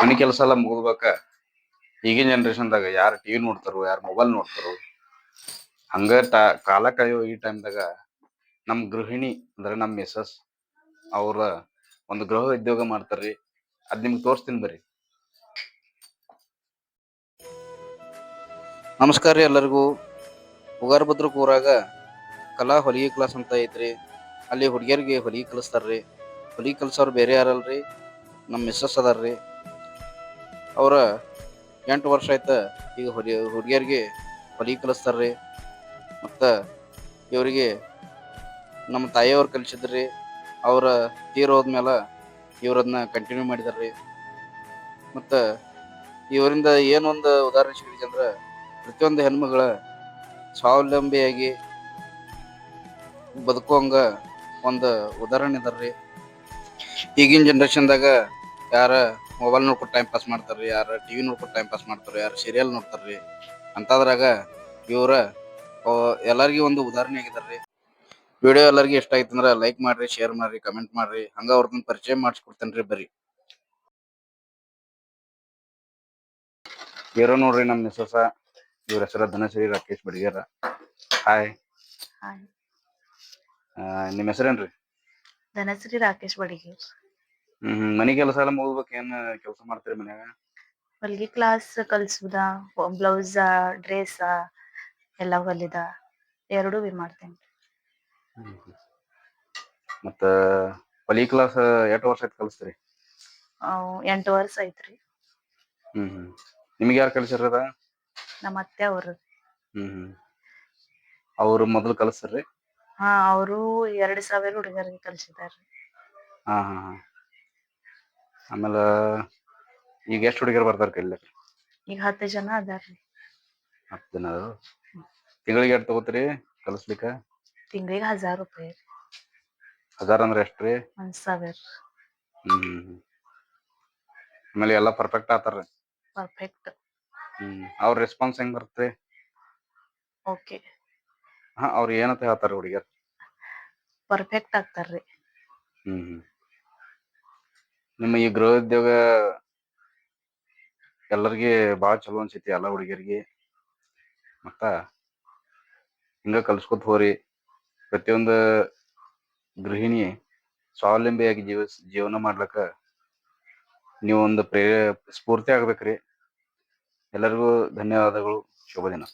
ಮನಿ ಕೆಲಸ ಎಲ್ಲ ಮುಗಿದ್ಬೇಕ. ಈಗಿನ ಜನರೇಷನ್ದಾಗ ಯಾರು ಟಿವಿ ನೋಡ್ತಾರೋ, ಯಾರು ಮೊಬೈಲ್ ನೋಡ್ತಾರೋ, ಹಂಗ ಟ, ಕಾಲ ಕಳೆಯೋ ಈ ಟೈಮ್ದಾಗ ನಮ್ಮ ಗೃಹಿಣಿ ಅಂದ್ರೆ ನಮ್ಮ ಮಿಸಸ್ ಅವ್ರ ಒಂದು ಗೃಹ ಉದ್ಯೋಗ ಮಾಡ್ತಾರ್ರಿ. ಅದ್ ನಿಮ್ಗೆ ತೋರಿಸ್ತೀನಿ ಬರ್ರಿ. ನಮಸ್ಕಾರ ರೀ ಎಲ್ಲರಿಗೂ. ಉಗಾರ ಕೂರಾಗ ಕಲಾ ಹೊಲಿಗೆ ಕ್ಲಾಸ್ ಅಂತ ಐತ್ರಿ. ಅಲ್ಲಿ ಹುಡುಗಿಯರಿಗೆ ಹೊಲಿಗೆ ಕಲಿಸ್ತಾರ್ರಿ. ಹೊಲಿಗೆ ಕಲಿಸೋರು ಬೇರೆ ಯಾರಲ್ರಿ? ನಮ್ಮ ಮಿಸ್ಸಸ್ ಅದಾರ್ರಿ. ಅವ್ರ ಎಂಟು ವರ್ಷ ಆಯ್ತ. ಈಗ ಹೊಲಿ ಹುಡುಗಿಯರಿಗೆ ಹೊಲಿ ಕಲಿಸ್ತಾರ್ರಿ. ಮತ್ತು ಇವರಿಗೆ ನಮ್ಮ ತಾಯಿಯವ್ರು ಕಲಿಸಿದ್ರಿ. ಅವರ ತೀರ್ ಹೋದ್ಮೇಲೆ ಇವ್ರದನ್ನ ಕಂಟಿನ್ಯೂ ಮಾಡಿದಾರ್ರಿ. ಮತ್ತು ಇವರಿಂದ ಏನೊಂದು ಉದಾಹರಣೆ ಸಿಗಲಿಕ್ಕೆ ಅಂದ್ರೆ ಪ್ರತಿಯೊಂದು ಹೆಣ್ಮಗಳ ಸ್ವಾವಲಂಬಿಯಾಗಿ ಬದುಕುವಂಗ ಒಂದು ಉದಾಹರಣೆ ಇದಾರ್ರಿ. ಈಗಿನ ಜನ್ರೇಷನ್ದಾಗ ಯಾರ ಮೊಬೈಲ್ ನೋಡ್ಕೊಂಡು ಟೈಮ್ ಪಾಸ್ ಮಾಡ್ತಾರ್ರಿ ಯಾರ್ ಟಿವಿ ನೋಡ್ಕೊಂಡು ಟೈಮ್ ಪಾಸ್ ಮಾಡ್ತಾರೆ ಯಾರು ಸೀರಿಯಲ್ ನೋಡ್ತಾರ್ರಿ ಅಂಥದ್ರಾಗ ಇವ್ರ ಎಲ್ಲರಿಗೂ ಒಂದು ಉದಾಹರಣೆ ಆಗಿದಾರ್ರಿ. ವಿಡಿಯೋ ಎಲ್ಲರಿಗೂ ಇಷ್ಟ ಆಯ್ತು ಅಂದ್ರೆ ಲೈಕ್ ಮಾಡ್ರಿ ಶೇರ್ ಮಾಡ್ರಿ ಕಮೆಂಟ್ ಮಾಡ್ರಿ ಹಂಗ ಅವ್ರನ್ನ ಪರಿಚಯ ಮಾಡಿಸ್ಕೊಡ್ತೇನ್ರಿ ಬರ್ರಿ ಇರೋ ನೋಡ್ರಿ ನಮ್ಮ ಮಿಸಸ ಇವ್ರ ಹೆಸರ ಧನಶ್ರೀ ರಾಕೇಶ್ ಬಡಿಗೇರ. ಹಾಯ್ ಹಾಯ್ ನಿಮ್ಮ ಹೆಸರೇನ್ರಿ? ಧನಶ್ರೀ ರಾಕೇಶ್ ಬಡಿಗೆ ಹ್ಮ್ ಹ್ಮ್. ಮನಿ ಕೆಲಸ ಎಲ್ಲ ಮುಗಿದ್ಬೇಕು. ಏನ್ ಕೆಲಸ ಮಾಡ್ತೀರಿ ಮನ್ಯಾಗ? ಹೊಲಿಗೆ ಕ್ಲಾಸ್ ಕಲ್ಸುದ. ಬ್ಲೌಸ್ ಡ್ರೆಸ್ ಎಲ್ಲ ಹೊಲಿದ. ಎರಡೂ ಬಿ ಮಾಡ್ತೇನೆ. ಮತ್ತ ಹೊಲಿ ಕ್ಲಾಸ್ ಎಷ್ಟು ವರ್ಷ ಆಯ್ತು ಕಲಿಸ್ತೀರಿ? ಎಂಟು ವರ್ಷ ಐತ್ರಿ. ಹ್ಮ್ ಹ್ಮ್. ನಿಮ್ಗೆ ಯಾರು ಕಲಿಸಿರದ ನಮ್ಮ ಅತ್ತೆ ಅವರು. ಹ್ಮ್ ಹ್ಮ್. ಅವ್ರು ಮೊದಲು ಕಲಿಸ್ತಾರ್ರಿ ಹಾ ಅವರು ಎರಡ್ ಸಾವಿರ ಹುಡುಗರಿಗೆ ಕಲ್ಸಿದಾರ್ರಿ. ಹಾ ಹಾ ಹಾ. ಆಮೇಲೆ ಈಗ ಎಷ್ಟು ಹುಡುಗಿಯರು ಬರ್ತಾರ ಕೈಲಿ ಈಗ ಹತ್ತು ಜನ ಅದಾರ್ರಿ ಹತ್ತು ಜನ ತಿಂಗಳಿಗೆ ಎಷ್ಟು ತಗೋತೀರಿ ಕಲಿಸ್ಲಿಕ್ಕ? ತಿಂಗಳಿಗೆ ಹಜಾರ್ ರೂಪಾಯಿ ರೀ. ಹಜಾರ್ ಅಂದ್ರೆ ಎಷ್ಟು ರೀ? ಒಂದ್ ಸಾವಿರ ಹ್ಮ್. ಆಮೇಲೆ ಎಲ್ಲ ಪರ್ಫೆಕ್ಟ್ ಆತಾರ್ರಿ ಪರ್ಫೆಕ್ಟ್ ಹ್ಮ್ ಅವ್ರ ರೆಸ್ಪಾನ್ಸ್ ಹೆಂಗ್ ಬರುತ್ತೆ ಓಕೆ ಹಾ ಅವ್ರು ಏನಂತ ಹೇಳ್ತಾರ ಹುಡುಗಿಯರ್? ಪರ್ಫೆಕ್ಟ್ ಆಗ್ತಾರ್ರಿ ಹ್ಮ್ ಹ್ಮ್. ನಿಮ್ಮ ಈ ಗೃಹ ಉದ್ಯೋಗ ಎಲ್ಲರಿಗೆ ಬಾಳ ಚಲೋ ಅನ್ಸೈತಿ ಎಲ್ಲ ಹುಡುಗಿಯರಿಗೆ ಮತ್ತ ಹಿಂಗ ಕಲ್ಸ್ಕೊತ ಹೋರಿ. ಪ್ರತಿಯೊಂದು ಗೃಹಿಣಿ ಸ್ವಾವಲಂಬಿಯಾಗಿ ಜೀವ, ಜೀವನ ಮಾಡ್ಲಕ್ಕ ನೀವೊಂದು ಪ್ರೇ ಸ್ಫೂರ್ತಿ ಆಗ್ಬೇಕ್ರಿ. ಎಲ್ಲರಿಗೂ ಧನ್ಯವಾದಗಳು. ಶುಭ ದಿನ.